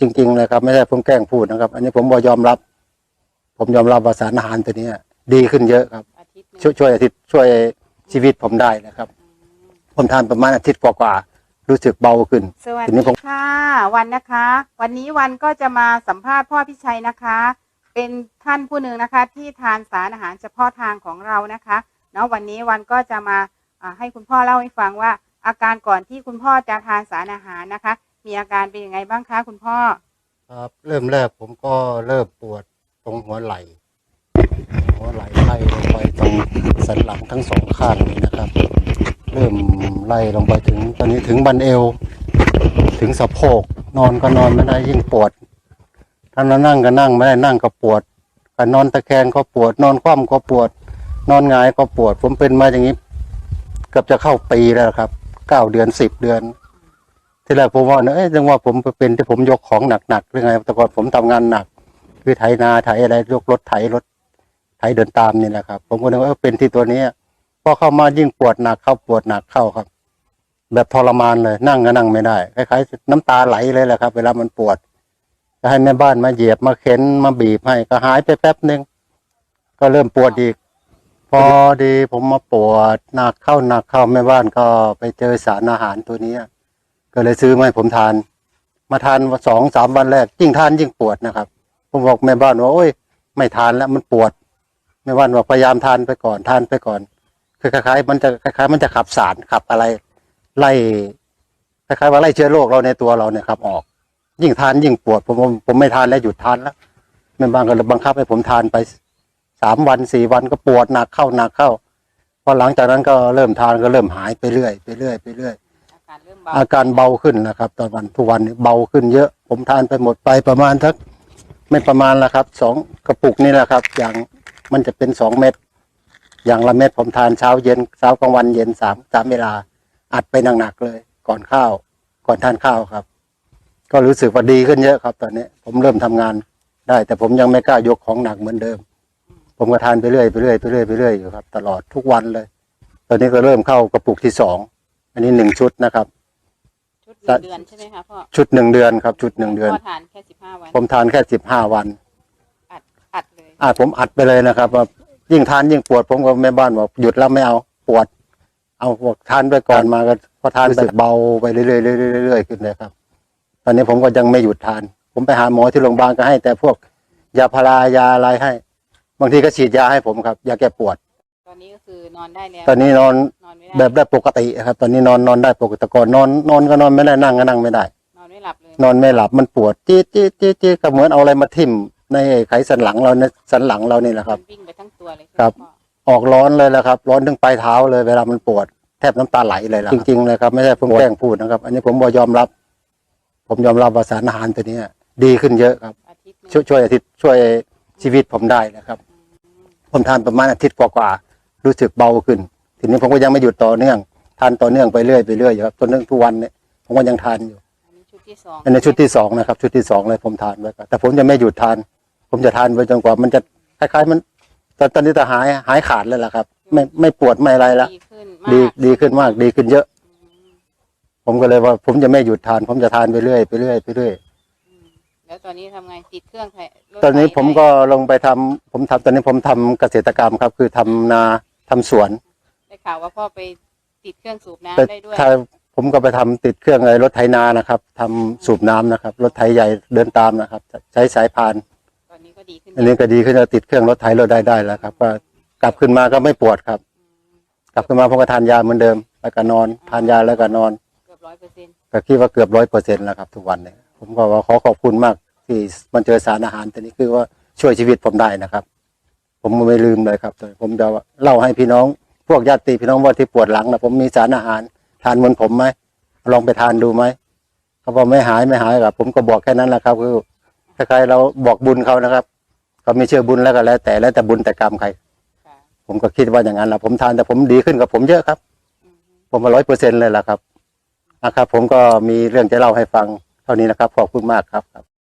จริง ๆ เลยครับ ไม่ใช่ผมแกล้งพูดนะครับ อันนี้ผมบอยอมรับ ผมยอมรับว่าสารอาหารตัวเนี้ยดีขึ้นเยอะครับ อาทิตย์หนึ่งช่วยช่วยอาทิตย์ช่วยชีวิตผมได้นะครับ ผมทานประมาณอาทิตย์กว่าๆรู้สึกเบาขึ้น สวัสทีนี้ดีผม ค่ะ วันนะคะ วันนี้วันก็จะมาสัมภาษณ์พ่อพิชัยนะคะ เป็นท่านผู้หนึ่งนะคะ ที่ทานสารอาหารเฉพาะทางของเรานะคะเนาะวันนี้วันก็จะมาอ่าให้คุณพ่อเล่าให้ฟังว่า อาการก่อนที่คุณพ่อจะทานสารอาหารนะคะ มีอาการเป็นยังไงบ้างคะคุณพ่อ ครับ เริ่มแรกผมก็เริ่มปวดตรงหัวไหล่ หัวไหล่ไล่ลงไปตรงสันหลังทั้งสองข้างนี้นะครับ เริ่มไล่ลงไปถึงตอนนี้ถึงบันเอว ถึงสะโพก นอนก็นอนไม่ได้ยิ่งปวดถ้าเรานั่งก็นั่งไม่ได้นั่งก็ปวดก็นอนตะแคงก็ปวด นอนคว่ำก็ปวด นอนหงายก็ปวด ผมเป็นมาอย่างนี้เกือบจะเข้าปีแล้วครับเก้าเดือนสิบเดือน ที่แรกผมว่าเนอะจังว่าผมเป็นที่ผมยกของหนักๆหรือไงแต่ก่อนผมทำงานหนัก คือไถนาไถอะไรยกรถไถรถไถเดินตามนี่แหละครับ ผมก็นึกว่าเป็นที่ตัวนี้พอเข้ามายิ่งปวดหนักเข้าปวดหนักเข้าครับ แบบทรมานเลยนั่งก็นั่งไม่ได้คล้ายๆน้ำตาไหลเลยแหละครับ เวลามันปวดก็ให้แม่บ้านมาเหยียบมาเข็นมาบีบให้ก็หายไปแป๊บหนึ่งก็เริ่มปวดอีก พอดีผมมาปวดหนักเข้าหนักเข้าแม่บ้านก็ไปเจอสารอาหารตัวนี้ ก็เลยซื้อมาให้ผมทาน มาทานสองสามวันแรกยิ่งทานยิ่งปวดนะครับ ผมบอกแม่บ้านว่าโอ้ย ไม่ทานแล้วมันปวดแม่บ้านบอกพยายามทานไปก่อนทานไปก่อน คือคล้ายๆมันจะคล้ายๆมันจะขับสารขับอะไร ไล่คล้ายๆว่าไล่เชื้อโรคเราในตัวเราเนี่ยครับ ออก ยิ่งทานยิ่งปวด ผมผมผมไม่ทานแล้วหยุดทานแล้วแม่บ้านก็เลยบังคับให้ผมทานไปสามวันสี่วันก็ปวดหนักเข้าหนักเข้าพอหลังจากนั้นก็เริ่มทานก็เริ่มหายไปเรื่อยไปเรื่อยไปเรื่อยอา การเริ่มเบาอาการเบาขึ้นนะครับ ตอนวันทุกวันนี้เบาขึ้นเยอะ ผมทานไปหมดไปประมาณทักไม่ประมาณละครับสองกระปุกนี่แหละครับ อย่างมันจะเป็นสองเม็ดอย่างละเม็ดผมทานเช้าเย็นเช้ากลางวันเย็นสามสามเวลา อัดไปหนักๆเลย ก่อนข้าว ก่อนทานข้าวครับ ก็รู้สึกว่าดีขึ้นเยอะครับ ตอนนี้ผมเริ่มทำงานได้ แต่ผมยังไม่กล้ายกของหนักเหมือนเดิม ผมก็ทานไปเรื่อยไปเรื่อยไปเรื่อยไปเรื่อยอยู่ครับ ตลอดทุกวันเลย ตอนนี้ก็เริ่มเข้ากระปุกที่สอง อันนี้หนึ่งชุดนะครับ ชุดหนึ่งเดือนใช่ไหมคะพ่อชุดหนึ่งเดือนครับ ชุดหนึ่งเดือน พ่อทานแค่สิบห้าวันผมทานแค่สิบห้าวัน อัดอัดเลยอ่าผมอัดไปเลยนะครับว่ายิ่งทานยิ่งปวดผมก็แม่บ้านบอกหยุดแล้วไม่เอาปวด เอาบอกทานไปก่อนมาก็พอทานไปเบาไปเรื่อยๆเรื่อยๆเรื่อยๆขึ้นเลยครับ ตอนนี้ผมก็ยังไม่หยุดทาน ผมไปหาหมอที่โรงพยาบาลก็ให้ แต่พวกยาพารายาอะไรให้ บางทีก็ฉีดยาให้ผมครับยาแก้ปวดตอ นนี้ก็คือนอนได้แล้วตอนนี้นอนนอนไม่ได้แบบได้ปกติครับ ตอนนี้นอนนอนได้ปกติแต่ก่อนนอนนอนก็นอนไม่ได้นั่งก็นั่งไม่ได้ นอนไม่หลับเลยนอนไม่หลับมันปวดจี๊ดจี๊ดจี๊ดจี๊ดก็เหมือนเอาอะไรมาทิ่มในไขสันหลังเราในสันหลังเรานี่แหละครับ มันวิ่งไปทั้งตัวเลยครับ พ่อออกร้อนเลยแหละครับ ร้อนถึงปลายเท้าเลยเวลามันปวดแทบน้ำตาไหลเลยล่ะจริงๆเลยครับไม่ใช่ผมแกล้งพูดนะครับ อันนี้ผมบอยอมรับ ผมยอมรับว่าสารอาหารตัวเนี้ย ดีขึ้นเยอะครับ อาทิตย์หนึ่งช่วยช่วยอาทิตย์ช่วยชีวิตผมได้นะครับ ผมทานประมาณอาทิตย์กว่าๆ รู้สึกเบาขึ้น ทีนี้ผมก็ยังไม่หยุดต่อเนื่อง ทานต่อเนื่องไปเรื่อยไปเรื่อยอยู่ครับต่อเนื่องทุกวันเนี่ยผมก็ยังทานอยู่อันนี้ชุดที่สองอันนี้ชุดที่สองนะครับ ชุดที่สองเลยผมทานไว้ก่อนแต่ผมจะไม่หยุดทาน ผมจะทานไปจนกว่ามันจะคล้ายๆมันตอนตอนนี้จะหายหายขาดเลยล่ะครับ ไม่ไม่ปวดไม่อะไรละดีขึ้นมากดีดีขึ้นมากดีขึ้นเยอะอืมผมก็เลยว่า ผมจะไม่หยุดทาน ผมจะทานไปเรื่อยไปเรื่อยไปเรื่อยอืมแล้วตอนนี้ทำไงติดเครื่องไถรถตอนนี้ไถผมก็ลงไปทำผมทำตอนนี้ผมทำเกษตรกรรมครับ คือทำนา ทำสวนได้ข่าวว่าพ่อไปติดเครื่องสูบน้ำแต่ได้ด้วยถ้าผมก็ไปทำติดเครื่องไอ้รถไถนานะครับทำสูบน้ำนะครับ รถไถใหญ่เดินตามนะครับ ใช้สายพาน ตอนนี้ก็ดีขึ้นอันนี้ก็ดีขึ้นแล้วติดเครื่องรถไถรถได้ได้แล้วครับก็กลับขึ้นมาก็ไม่ปวดครับอืมกลับขึ้นมาผมก็ทานยาเหมือนเดิม แล้วก็นอน ทานยาแล้วก็นอน เกือบร้อยเปอร์เซ็นต์ก็คิดว่าเกือบร้อยเปอร์เซ็นต์แล้วครับ ทุกวันเนี่ยผมก็ว่าขอขอบคุณมากที่มันเจอสารอาหารตัวนี้คือว่าช่วยชีวิตผมได้นะครับ ผมไม่ลืมเลยครับ ผมจะเล่าให้พี่น้อง พวกญาติพี่น้องว่าที่ปวดหลังนะผมมีสารอาหาร ทานเหมือนผมไหมลองไปทานดูไหมเขาบอกไม่หายไม่หายครับ ผมก็บอกแค่นั้นแหละครับ คือคล้ายๆเราบอกบุญเขานะครับเขาไม่เชื่อบุญแล้วก็แล้ว แต่แล้วแต่บุญแต่กรรมใครผมก็คิดว่าอย่างนั้นแหละผมทานแต่ผมดีขึ้นกับผมเยอะครับ ผมมาร้อยเปอร์เซ็นต์เลยล่ะครับนะครับ ผมก็มีเรื่องจะเล่าให้ฟังเท่านี้นะครับขอบคุณมากครับ